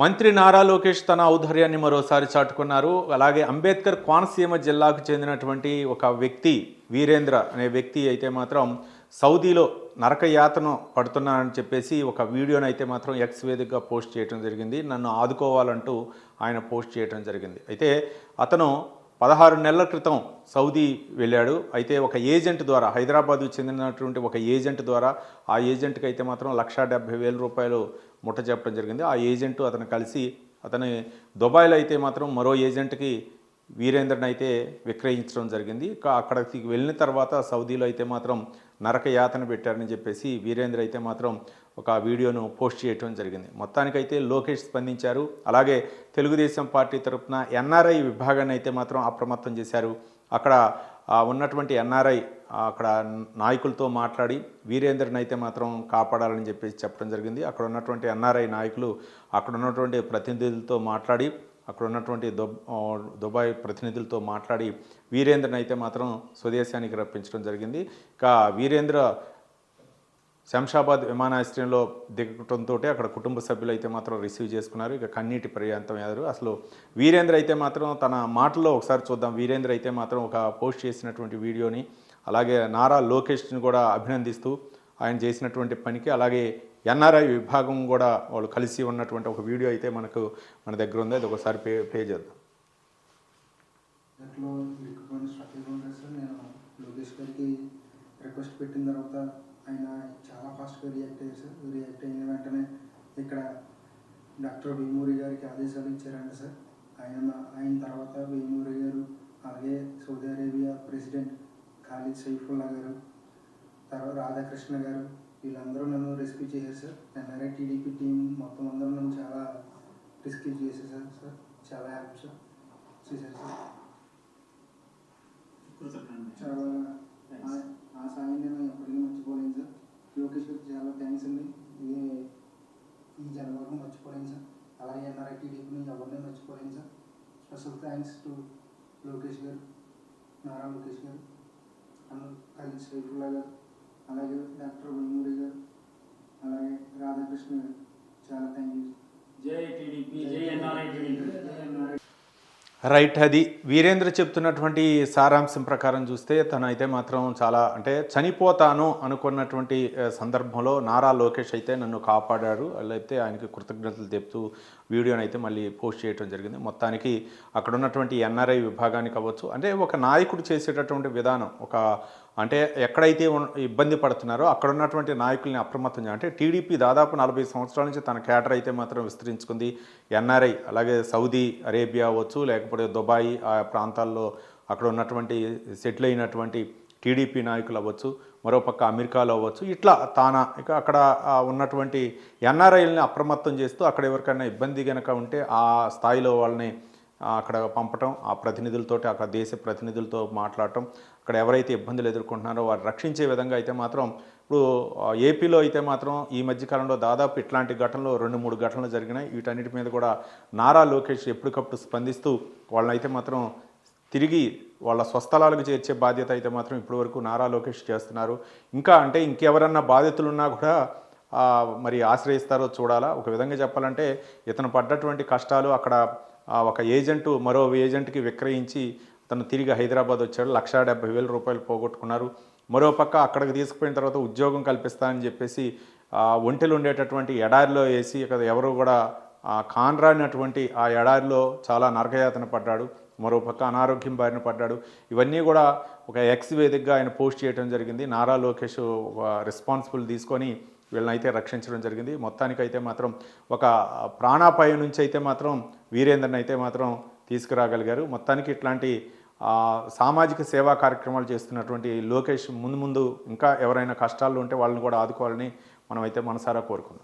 మంత్రి నారా లోకేష్ తన ఔదార్యాన్ని మరోసారి చాటుకున్నారు. అలాగే అంబేద్కర్ కోనసీమ జిల్లాకు చెందినటువంటి ఒక వ్యక్తి వీరేంద్ర అనే వ్యక్తి అయితే మాత్రం సౌదీలో నరకయాతన పడుతున్నానని చెప్పేసి ఒక వీడియోని అయితే మాత్రం ఎక్స్ వేదికగా పోస్ట్ చేయడం జరిగింది. నన్ను ఆదుకోవాలంటూ ఆయన పోస్ట్ చేయడం జరిగింది. అయితే అతను పదహారు నెలల క్రితం సౌదీ వెళ్ళాడు. అయితే ఒక ఏజెంట్ ద్వారా హైదరాబాదు చెందినటువంటి ఒక ఏజెంట్ ద్వారా ఆ ఏజెంట్కి అయితే మాత్రం లక్షా డెబ్బై వేల రూపాయలు ముట్ట చెప్పడం జరిగింది. ఆ ఏజెంట్ అతను కలిసి అతని దుబాయ్లో అయితే మాత్రం మరో ఏజెంట్కి వీరేంద్రని అయితే విక్రయించడం జరిగింది. అక్కడికి వెళ్ళిన తర్వాత సౌదీలో అయితే మాత్రం నరక యాతన పెట్టారని చెప్పేసి వీరేంద్ర అయితే మాత్రం ఒక వీడియోను పోస్ట్ చేయడం జరిగింది. మొత్తానికైతే లోకేష్ స్పందించారు. అలాగే తెలుగుదేశం పార్టీ తరఫున ఎన్ఆర్ఐ విభాగాన్ని అయితే మాత్రం అప్రమత్తం చేశారు. అక్కడ ఉన్నటువంటి ఎన్ఆర్ఐ అక్కడ నాయకులతో మాట్లాడి వీరేంద్రని అయితే మాత్రం కాపాడాలని చెప్పేసి చెప్పడం జరిగింది. అక్కడ ఉన్నటువంటి ఎన్ఆర్ఐ నాయకులు అక్కడ ఉన్నటువంటి ప్రతినిధులతో మాట్లాడి అక్కడ ఉన్నటువంటి దుబ్ దుబాయ్ ప్రతినిధులతో మాట్లాడి వీరేంద్రని అయితే మాత్రం స్వదేశానికి రప్పించడం జరిగింది. ఇక వీరేంద్ర శంషాబాద్ విమానాశ్రయంలో దిగటంతో అక్కడ కుటుంబ సభ్యులు అయితే మాత్రం రిసీవ్ చేసుకున్నారు. ఇక కన్నీటి పర్యాంతం అయ్యారు అసలు వీరేంద్ర అయితే మాత్రం తన మాటల్లో ఒకసారి చూద్దాం. వీరేంద్ర అయితే మాత్రం ఒక పోస్ట్ చేసినటువంటి వీడియోని అలాగే నారా లోకేష్ని కూడా అభినందిస్తూ ఆయన చేసినటువంటి పనికి అలాగే ఎన్ఆర్ఐ విభాగం కూడా వాళ్ళు కలిసి ఉన్నటువంటి ఒక వీడియో అయితే మనకు మన దగ్గర ఉంది. అది ఒకసారి పే ప్లే చేద్దాం. దాంట్లో ఇరుక్కుపోయిన స్ట్రక్చర్ సార్ నేను లోకేష్ గారికి రిక్వెస్ట్ పెట్టిన తర్వాత ఆయన చాలా ఫాస్ట్గా రియాక్ట్ అయ్యారు సార్ రియాక్ట్ అయిన వెంటనే ఇక్కడ డాక్టర్ వేమూరి గారికి ఆదేశాలు ఇచ్చారంట సార్ ఆయన ఆయన తర్వాత వేమూరి గారు అలాగే సౌదీ అరేబియా ప్రెసిడెంట్ ఖాళీ సైఫుల్లా గారు తర్వాత రాధాకృష్ణ గారు వీళ్ళందరూ నన్ను రెస్క్యూ చేశారు సార్ ఎన్ఆర్ఐ టీడీపీ టీం మొత్తం అందరూ నన్ను చాలా రెస్క్యూ చేసేసారు సార్. చాలా హెల్ప్ సార్ చేశారు సార్. చాలా ఆ- సాయం నేను ఎప్పటికీ మర్చిపోలేను సార్. లోకేష్ గారికి చాలా థ్యాంక్స్ అండి. ఇది ఈ జన్మకు మర్చిపోలేను సార్. అలాగే ఎన్ఆర్ఐ టీడీపీని ఎవరిని మర్చిపోలేను sir. Special thanks to Lokesh garu Nara Lokesh గారు. అండ్ ఖలీల్ సైఫుల్లా గారు అలాగే డాక్టర్ వెమ్మూరి గారు అలాగే రాధాకృష్ణ గారు చాలా థ్యాంక్ యూ రైట్ అది వీరేంద్ర చెప్తున్నటువంటి సారాంశం ప్రకారం చూస్తే తను అయితే మాత్రం చాలా అంటే చనిపోతాను అనుకున్నటువంటి సందర్భంలో నారా లోకేష్ అయితే నన్ను కాపాడారు. అయితే ఆయనకి కృతజ్ఞతలు చెప్తూ వీడియోని అయితే మళ్ళీ పోస్ట్ చేయడం జరిగింది. మొత్తానికి అక్కడ ఉన్నటువంటి ఎన్ఆర్ఐ విభాగానికి అవ్వచ్చు అంటే ఒక నాయకుడు చేసేటటువంటి విధానం ఒక అంటే ఎక్కడైతే ఇబ్బంది పడుతున్నారో అక్కడ ఉన్నటువంటి నాయకుల్ని అప్రమత్తం చేయాలి. అంటే టీడీపీ దాదాపు నలభై సంవత్సరాల నుంచి తన క్యాడర్ అయితే మాత్రం విస్తరించుకుంది. ఎన్ఆర్ఐ అలాగే సౌదీ అరేబియా అవ్వచ్చు లేకపోతే దుబాయ్ ఆ ప్రాంతాల్లో అక్కడ ఉన్నటువంటి సెటిల్ అయినటువంటి టీడీపీ నాయకులు అవ్వచ్చు మరోపక్క అమెరికాలో అవ్వచ్చు ఇట్లా తాన. ఇక అక్కడ ఉన్నటువంటి ఎన్ఆర్ఐల్ని అప్రమత్తం చేస్తూ అక్కడ ఎవరికైనా ఇబ్బంది కనుక ఉంటే ఆ స్థాయిలో వాళ్ళని అక్కడ పంపటం ఆ ప్రతినిధులతోటి అక్కడ దేశ ప్రతినిధులతో మాట్లాడటం అక్కడ ఎవరైతే ఇబ్బందులు ఎదుర్కొంటున్నారో వారు రక్షించే విధంగా అయితే మాత్రం ఇప్పుడు ఏపీలో అయితే మాత్రం ఈ మధ్యకాలంలో దాదాపు ఇట్లాంటి ఘటనలు రెండు మూడు ఘటనలు జరిగినాయి. వీటన్నిటి మీద కూడా నారా లోకేష్ ఎప్పటికప్పుడు స్పందిస్తూ వాళ్ళని అయితే మాత్రం తిరిగి వాళ్ళ స్వస్థలాలకు చేర్చే బాధ్యత అయితే మాత్రం ఇప్పటివరకు నారా లోకేష్ చేస్తున్నారు. ఇంకా అంటే ఇంకెవరన్నా బాధితులున్నా కూడా మరి ఆశ్రయిస్తారో చూడాలా? ఒక విధంగా చెప్పాలంటే ఇతను పడ్డటువంటి కష్టాలు అక్కడ ఒక ఏజెంటు మరో ఏజెంట్కి విక్రయించి తను తిరిగి హైదరాబాద్ వచ్చాడు. లక్షా డెబ్బై వేల రూపాయలు పోగొట్టుకున్నారు. మరోపక్క అక్కడికి తీసుకుపోయిన తర్వాత ఉద్యోగం కల్పిస్తానని చెప్పేసి ఒంటెలు ఉండేటటువంటి ఎడారిలో వేసి ఇక్కడ ఎవరు కూడా కాన్రానటువంటి ఆ ఎడారిలో చాలా నరకయాతన పడ్డాడు. మరోపక్క అనారోగ్యం బారిన పడ్డాడు. ఇవన్నీ కూడా ఒక ఎక్స్ వేదికగా ఆయన పోస్ట్ చేయడం జరిగింది. నారా లోకేష్ ఒక రెస్పాన్సిబుల్ తీసుకొని వీళ్ళని అయితే రక్షించడం జరిగింది. మొత్తానికైతే మాత్రం ఒక ప్రాణాపాయం నుంచి అయితే మాత్రం వీరేంద్రని అయితే మాత్రం తీసుకురాగలిగారు. మొత్తానికి ఇట్లాంటి సామాజిక సేవా కార్యక్రమాలు చేస్తున్నటువంటి లోకేష్ ముందు ముందు ఇంకా ఎవరైనా కష్టాల్లో ఉంటే వాళ్ళని కూడా ఆదుకోవాలని మనమైతే మనసారా కోరుకుందాం